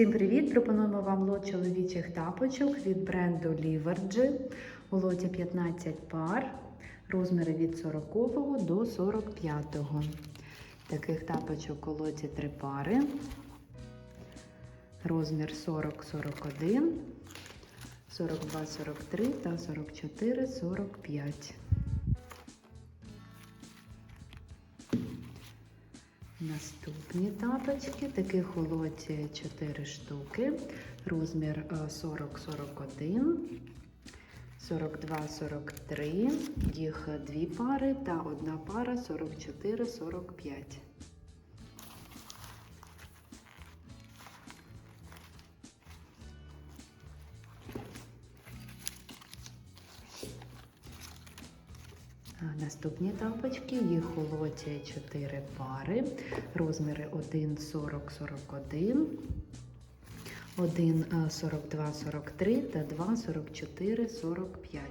Всім привіт! Пропонуємо вам лот чоловічих тапочок від бренду Livergy. У лоті 15 пар, розміри від 40 до 45. Таких тапочок у лоті 3 пари. Розмір 40-41, 42-43 та 44-45. Наступні тапочки, такі лоті 4 штуки, розмір е, 40-41, 42-43, їх дві пари та одна пара 44-45. Наступні тапочки, їх у лоті 4 пари, розміри 1 40 41, 1 42 43 та 2 44 45.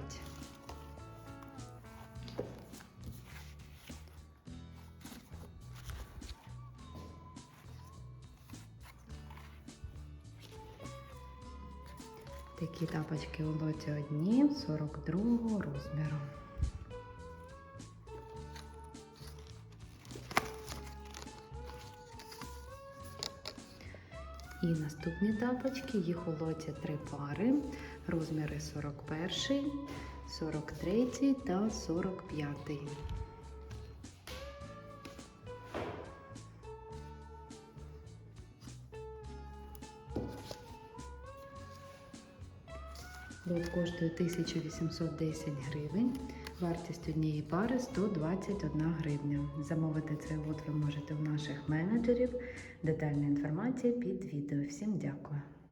Такі тапочки у лоті одні 42 розміру. І наступні тапочки, їх у лоті три пари, розміри 41, 43 та 45. Лот коштує 1810 гривень. Вартість однієї пари 121 гривня. Замовити цей лот ви можете у наших менеджерів. Детальна інформація під відео. Всім дякую.